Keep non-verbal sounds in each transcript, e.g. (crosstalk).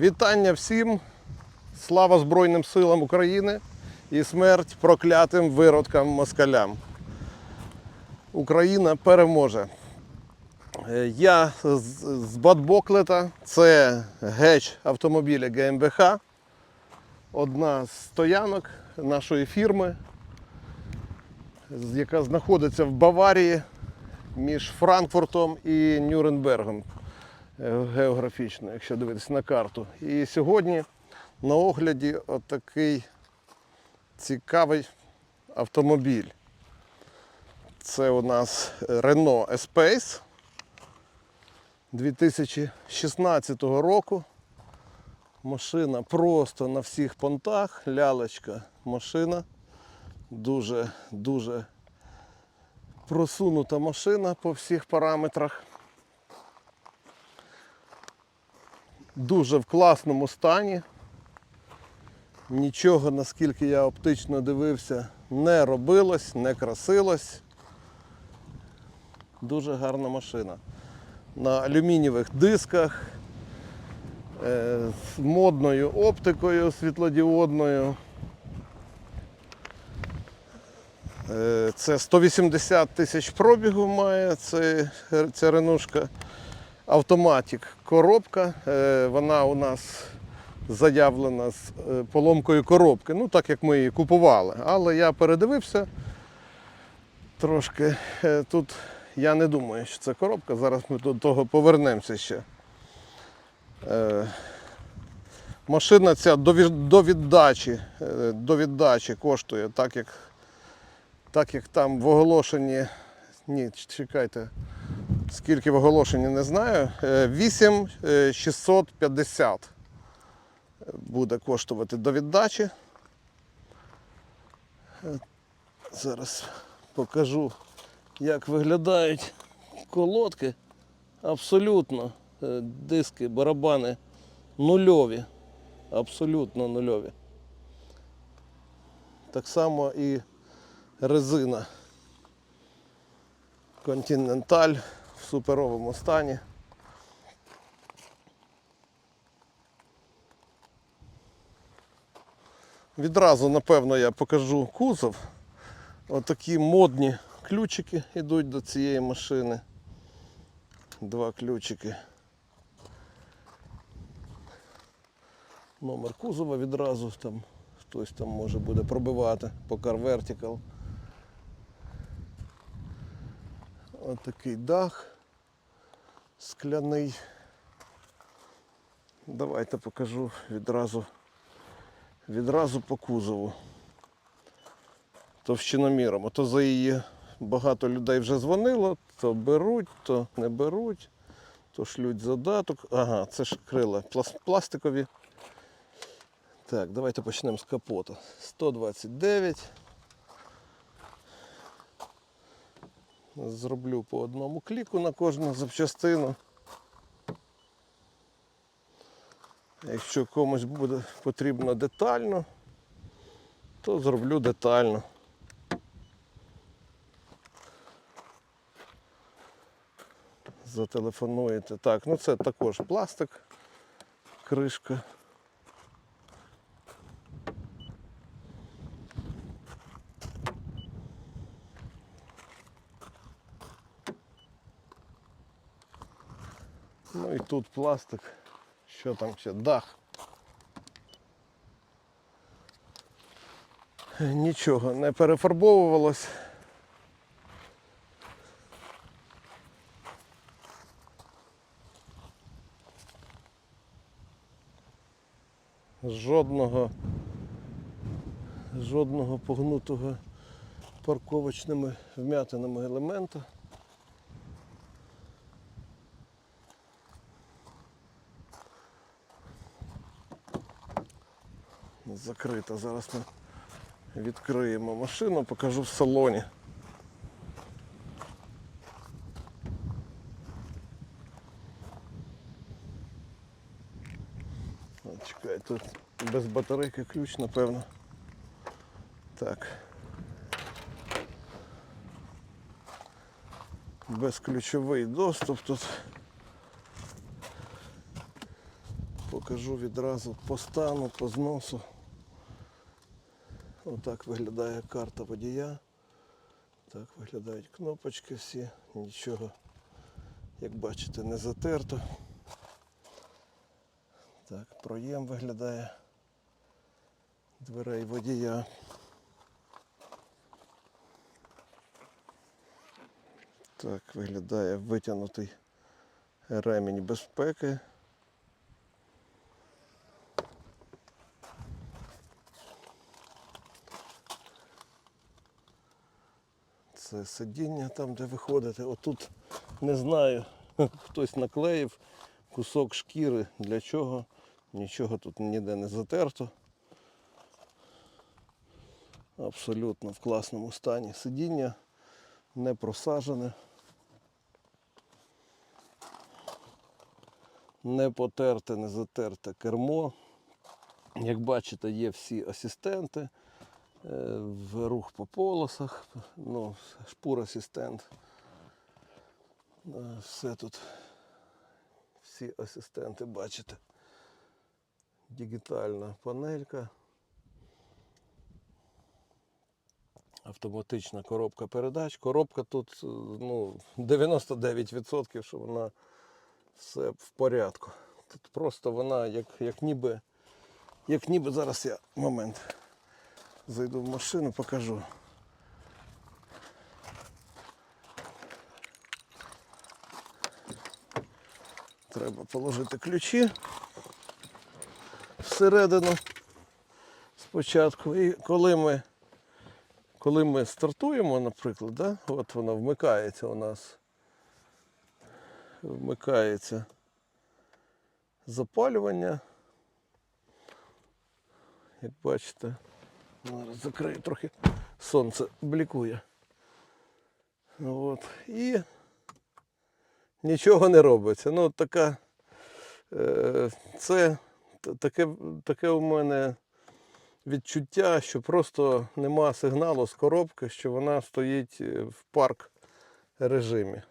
Вітання всім! Слава Збройним силам України і смерть проклятим виродкам москалям. Україна переможе. Е, Я з, Бадбоклета, це геч автомобіля ГМБХ, одна з стоянок нашої фірми, яка знаходиться в Баварії між Франкфуртом і Нюрнбергом географічно, якщо дивитися на карту. І сьогодні на огляді отакий цікавий автомобіль. Це у нас Renault Espace 2016 року. Машина просто на всіх понтах, лялечка машина. Дуже, дуже просунута машина по всіх параметрах. Дуже в класному стані. Нічого, наскільки я оптично дивився, не робилось, не красилось. Дуже гарна машина. На алюмінієвих дисках, е, з модною оптикою світлодіодною. Е, Це 180 тисяч пробігу має ця ренушка. Автоматик коробка. Е, Вона у нас заявлена з е, поломкою коробки, ну так як ми її купували. Але я передивився трошки. Е, Тут я не думаю, що це коробка. Зараз ми до того повернемося ще. Машина ця до до віддачі, до віддачі коштує так, як, так як там в оголошенні. Ні, чекайте. Скільки в оголошенні не знаю. Е, 8650 буде коштувати до віддачі. Е, Зараз покажу, як виглядають колодки. Абсолютно е, диски, барабани нульові. Абсолютно нульові. Так само і резина. Континенталь в суперовому стані. Відразу, напевно, я покажу кузов. Отакі модні ключики йдуть до цієї машини. Два ключики. Номер кузова відразу там хтось там може буде пробивати по Car Vertical. Отакий дах скляний. Давайте покажу відразу, відразу по кузову. Товщиноміром. А то за її багато людей вже дзвонило, то беруть, то не беруть, то шлють задаток. Ага, це ж крила пластикові. Так, давайте почнемо з капота. 129. Зроблю по одному кліку на кожну запчастину. Якщо комусь буде потрібно детально, то зроблю детально. Зателефонуєте. Так, ну це також пластик, кришка. Ну і тут пластик. Що там ще? Дах. Нічого не перефарбовувалось. Жодного жодного погнутого парковочними вм'ятинами елемента. Закрита. Зараз ми відкриємо машину, покажу в салоні. Чекай, тут без батарейки ключ, напевно. Так. Безключовий доступ тут. покажу відразу по стану, по зносу. Отак виглядає карта водія. Так виглядають кнопочки всі, нічого, як бачите, не затерто. Так, проєм виглядає дверей водія. Так виглядає витягнутий ремінь безпеки. Це сидіння там, де виходите. Отут не знаю, (laughs) хтось наклеїв кусок шкіри. Для чого? Нічого тут ніде не затерто. Абсолютно в класному стані сидіння, не просажене. Не потерте, не затерте кермо. Як бачите, є всі асистенти в рух по полосах, ну, шпур асистент. Е, Все тут, всі асистенти бачите. Дігітальна панелька. Автоматична коробка передач. Коробка тут е, ну, 99%, що вона все в порядку. Тут просто вона як, як ніби, як ніби зараз я момент зайду в машину, покажу. Треба положити ключі всередину спочатку. І коли ми, коли ми стартуємо, наприклад, да, от вона вмикається у нас вмикається запалювання. Як бачите, зараз закрию трохи сонце блікує. От. І нічого не робиться. Ну, така, е, це таке, таке у мене відчуття, що просто нема сигналу з коробки, що вона стоїть е, в парк режимі.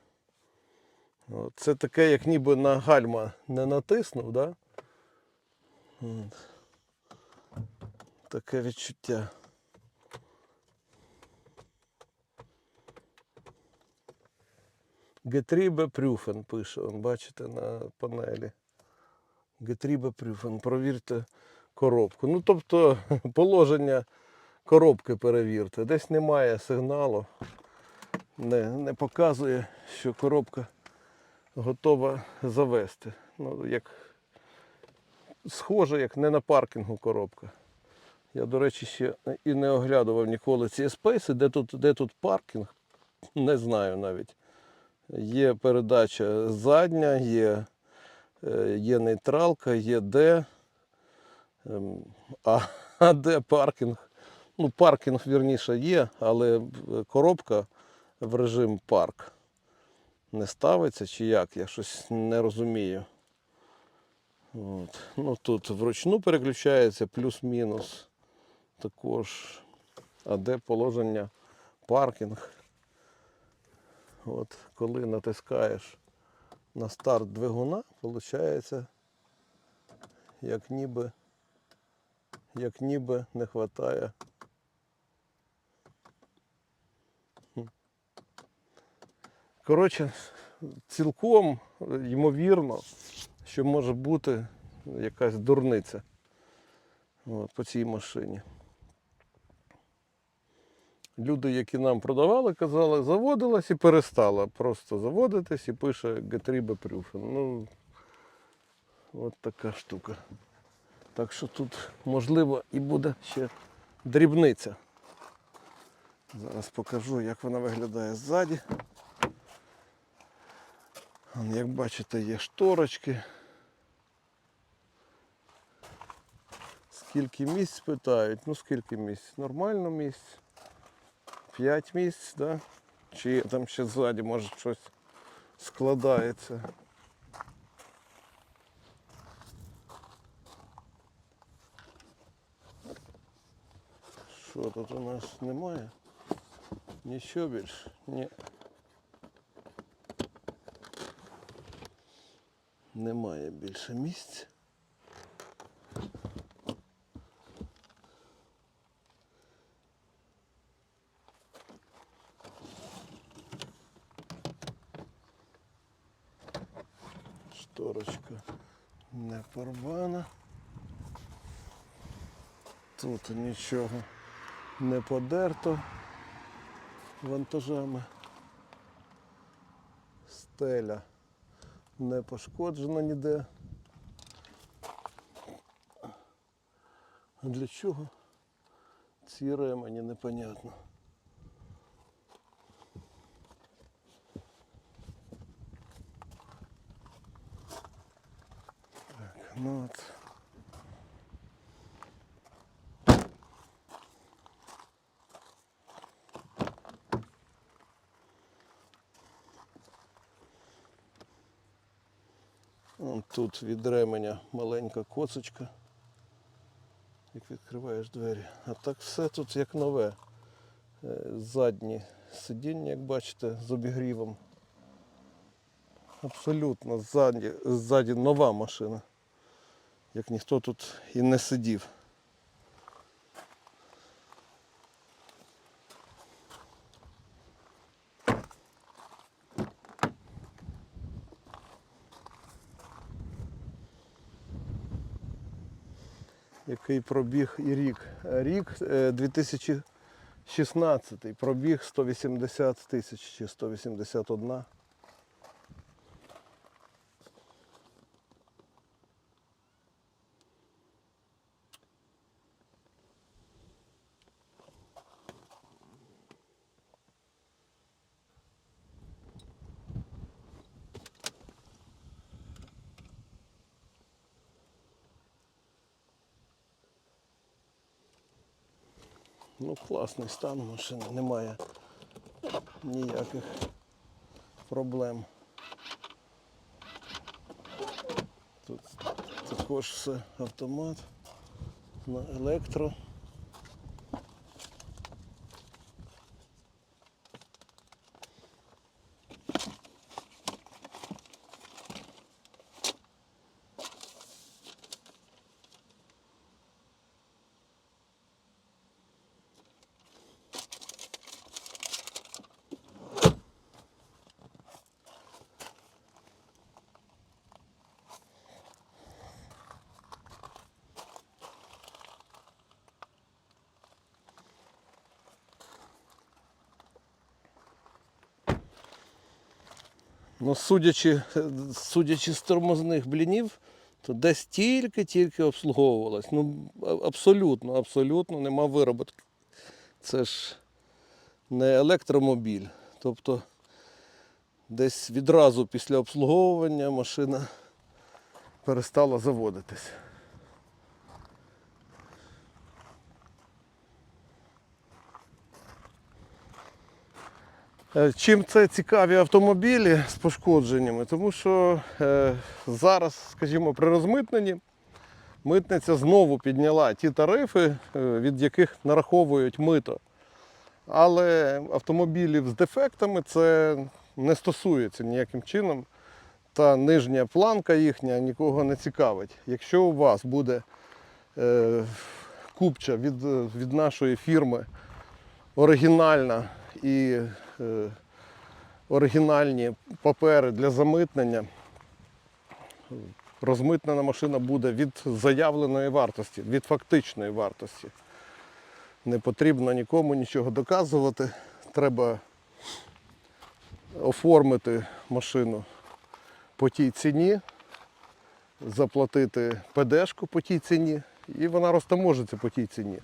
Це таке, як ніби на гальма не натиснув, да? Таке відчуття. Гетрібе Прюфен пише, он, бачите на панелі. Гетрібе Прюфен, провірте коробку. Ну, тобто (laughs) положення коробки перевірте. Десь немає сигналу, не, не показує, що коробка готова завести. Ну, як схоже, як не на паркінгу коробка. Я, до речі, ще і не оглядував ніколи ці спейси, де тут, де тут паркінг, не знаю навіть. Є передача задня, є, е, є нейтралка, є де. Ем, А, а де паркінг? Ну, паркінг вірніше є, але е, коробка в режим парк не ставиться чи як, я щось не розумію. От. Ну, тут вручну переключається плюс-мінус також. А де положення паркінг? От коли натискаєш на старт двигуна, виходить, як ніби, як ніби не вистачає. Коротше, цілком ймовірно, що може бути якась дурниця от, по цій машині. Люди, які нам продавали, казали, заводилась і перестала просто заводитись і пише G3 Beprufen. Ну, от така штука. Так що тут, можливо, і буде ще дрібниця. Зараз покажу, як вона виглядає ззаді. Як бачите, є шторочки. Скільки місць питають? Ну скільки місць? Нормально місць. 5 місць, да? Чи там ще ззаді може щось складається. Що тут у нас немає? Нічого більше? Ні. Немає більше місць. Шторочка не порвана. Тут нічого не подерто вантажами. Стеля не пошкоджена ніде. А для чого ці ремені непонятно. Ну. Вон Тут від ременя маленька коцочка, як відкриваєш двері. А так все тут як нове. Е, Задні сидіння, як бачите, з обігрівом. Абсолютно ззаді, ззаді нова машина. Як ніхто тут і не сидів. Який пробіг і рік. Е, Рік е, 2016, пробіг 180 тисяч чи 181. Класний стан машини, немає ніяких проблем. Тут також все автомат на електро. Ну, судячи, судячи з тормозних блінів, то десь тільки-тільки обслуговувалась. Ну, абсолютно, абсолютно нема вироботки. Це ж не електромобіль. Тобто десь відразу після обслуговування машина перестала заводитись. Чим це цікаві автомобілі з пошкодженнями? Тому що е, зараз, скажімо, при розмитненні митниця знову підняла ті тарифи, е, від яких нараховують мито. Але автомобілів з дефектами це не стосується ніяким чином. Та нижня планка їхня нікого не цікавить. Якщо у вас буде е, купча від, від нашої фірми оригінальна і е, оригінальні папери для замитнення, розмитнена машина буде від заявленої вартості, від фактичної вартості. Не потрібно нікому нічого доказувати. Треба оформити машину по тій ціні, заплатити ПДшку по тій ціні, і вона розтаможиться по тій ціні.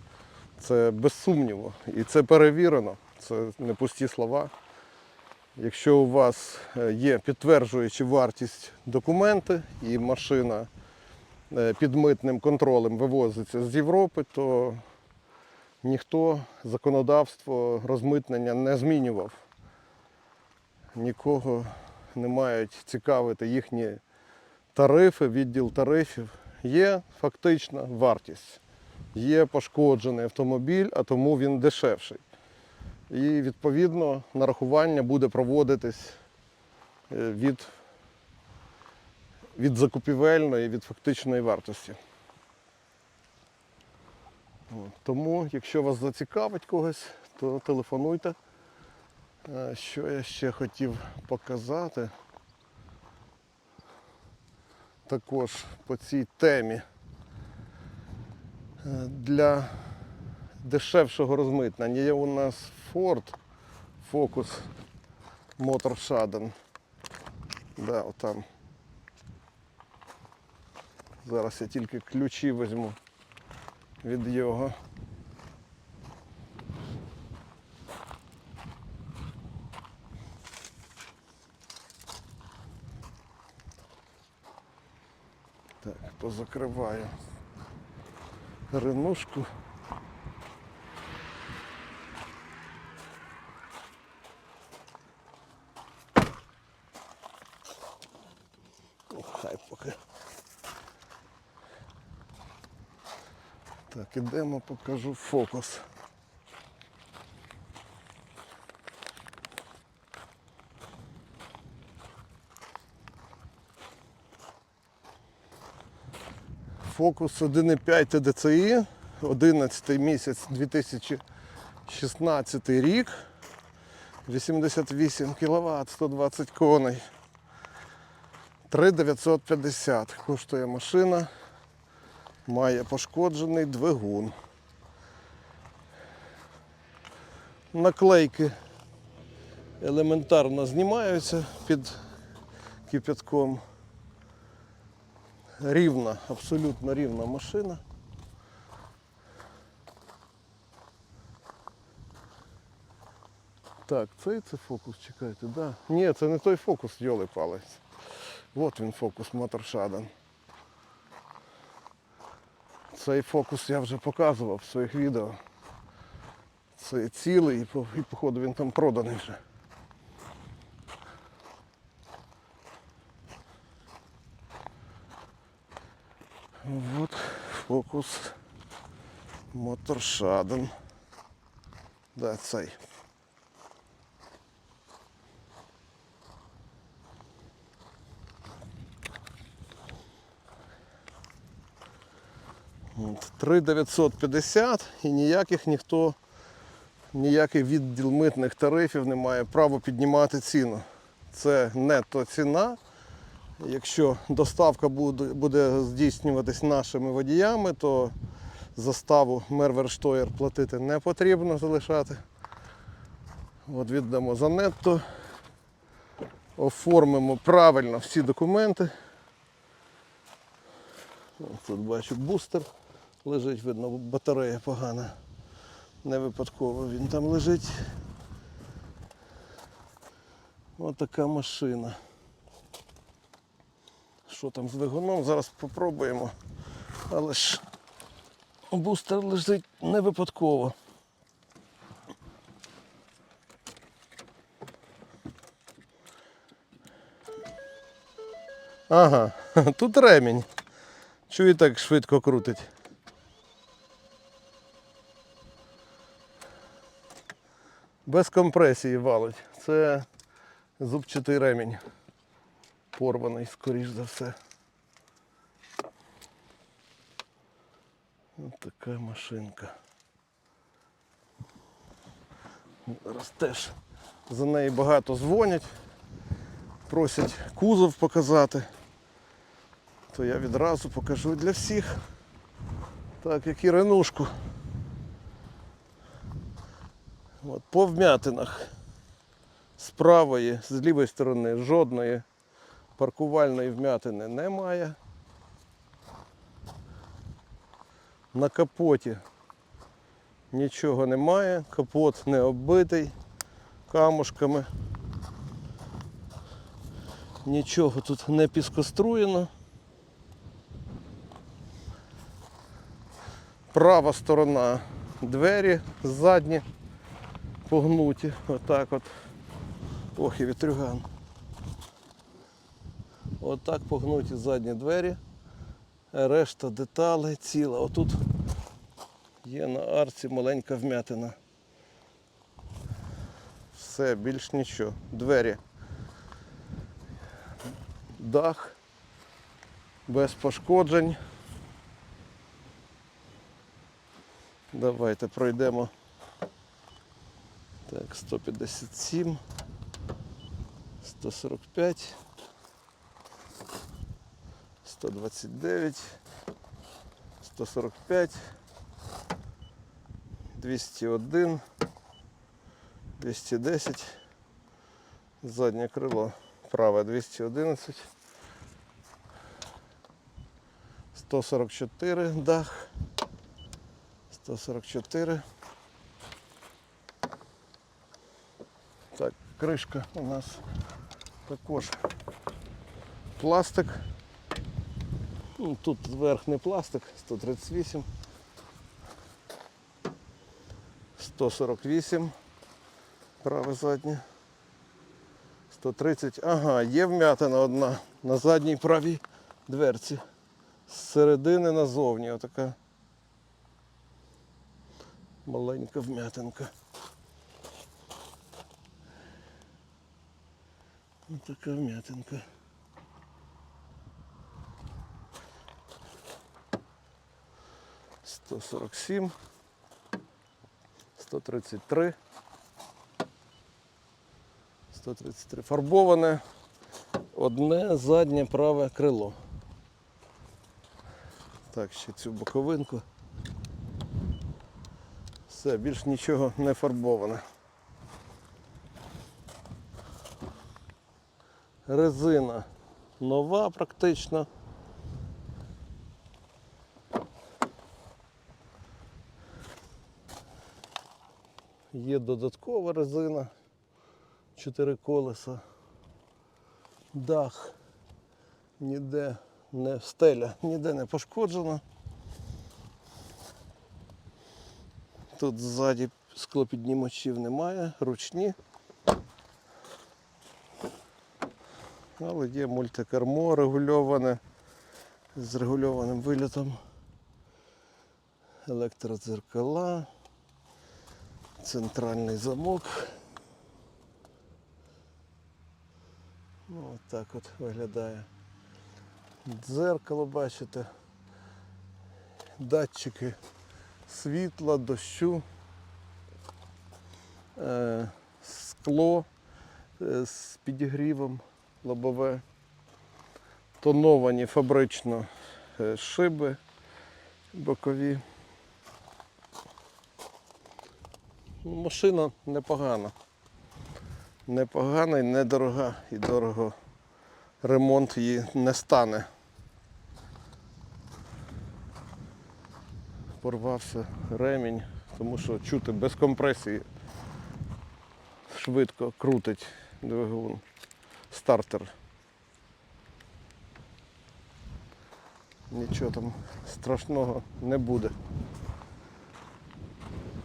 Це без сумніву. І це перевірено. Це не пусті слова. Якщо у вас е, є підтверджуючи вартість документи і машина е, під митним контролем вивозиться з Європи, то ніхто законодавство розмитнення не змінював. Нікого не мають цікавити їхні тарифи, відділ тарифів. Є фактична вартість. Є пошкоджений автомобіль, а тому він дешевший. І відповідно нарахування буде проводитись е, від, від закупівельної, від фактичної вартості. Тому, якщо вас зацікавить когось, то телефонуйте. Е, Що я ще хотів показати? також по цій темі. Е, Для дешевшого розмитнення є у нас Ford Focus Motor Shadow. Да, отам. Зараз я тільки ключі візьму від його. Так, позакриваю ринушку. Ну, Хай поки. Так, ідемо, покажу фокус. Фокус 1,5 TDCi, 11 місяць 2016 рік, 88 кВт, 120 коней. 3950 коштує машина, має пошкоджений двигун. Наклейки елементарно знімаються під кипятком. Рівна, абсолютно рівна машина. Так, цей це фокус, чекайте, да. Ні, це не той фокус, йоли палець. От він фокус Моторшадан. Цей фокус я вже показував в своїх відео. Це цілий і, походу він там проданий вже. Вот фокус Моторшаден. Да, цей. От, 3950 і ніяких ніхто, ніякий відділ митних тарифів не має права піднімати ціну. Це нетто ціна. Якщо доставка буде здійснюватись нашими водіями, то заставу Мерверштоєр платити не потрібно залишати. От віддамо за нетто. Оформимо правильно всі документи. Тут бачу бустер лежить, видно, батарея погана. Не випадково він там лежить. Ось така машина. Що там з двигуном? Зараз попробуємо. Але ж бустер лежить не випадково. Ага, (laughs) тут ремінь. І так швидко крутить? Без компресії валить. Це зубчатий ремінь. Порваний, скоріш за все. Ось така машинка. Зараз теж за неї багато дзвонять, просять кузов показати то я відразу покажу для всіх. Так, як і ренушку. От, по вмятинах. З правої, з лівої сторони жодної паркувальної вмятини немає. На капоті нічого немає, капот не оббитий камушками. Нічого тут не піскоструєно. Права сторона двері задні погнуті. Отак от. Ох і вітрюган. Отак погнуті задні двері. Решта деталей ціла. Отут є на арці маленька вмятина. Все, більш нічого. Двері. Дах без пошкоджень. Давайте пройдемо. Так, 157, 145, 129, 145, 201, 210, заднє крило праве 211, 144 дах, 144. Так, кришка у нас також пластик. Ну, Тут верхній пластик 138, 148, праве заднє, 130. Ага, є вмятина одна на задній правій дверці. З середини назовні отака маленька вмятинка. Отака вмятинка. Сто сорок сім, сто тридцять три, сто тридцять три. Фарбоване одне заднє праве крило. Так, ще цю боковинку. Все, більш нічого не фарбоване. Резина нова практично. Є додаткова резина, чотири колеса, дах, ніде не стеля, ніде не пошкоджена. Тут ззаді склопіднімачів немає, ручні. Але є мультикермо регульоване з регульованим вилітом. Електродзеркала, центральний замок. Ну, так от виглядає. Дзеркало бачите. Датчики світла, дощу, е, скло е, з підігрівом лобове, тоновані фабрично е, шиби бокові. Ну, Машина непогана. Непогана і недорога, і дорого ремонт її не стане. Порвався ремінь, тому що чути без компресії швидко крутить двигун стартер. Нічого там страшного не буде.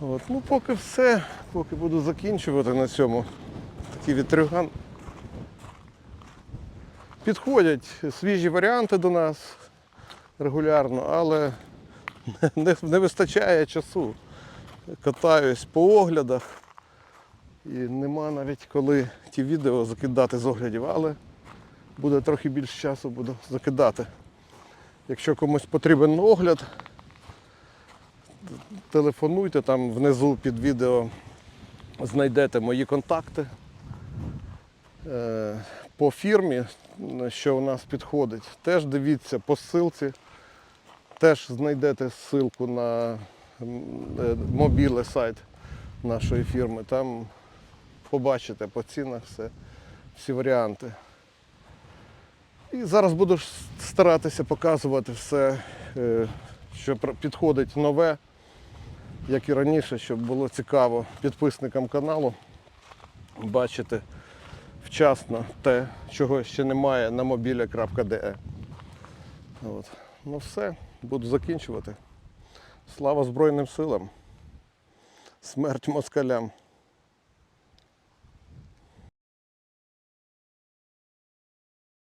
От, ну поки все, поки буду закінчувати на цьому. Такий вітрюган. Підходять свіжі варіанти до нас регулярно, але (laughs) не, не вистачає часу. Катаюсь по оглядах. І нема навіть коли ті відео закидати з оглядів, але буде трохи більше часу, буду закидати. Якщо комусь потрібен огляд, телефонуйте там внизу під відео знайдете мої контакти. Е, По фірмі, що у нас підходить, теж дивіться по ссылці, теж знайдете ссылку на е, мобіле сайт нашої фірми. Там побачите по цінах все, всі варіанти. І зараз буду старатися показувати все, е, що підходить нове, як і раніше, щоб було цікаво підписникам каналу бачити вчасно те, чого ще немає на мобіля.де. От. Ну все, буду закінчувати. Слава Збройним силам. Смерть москалям.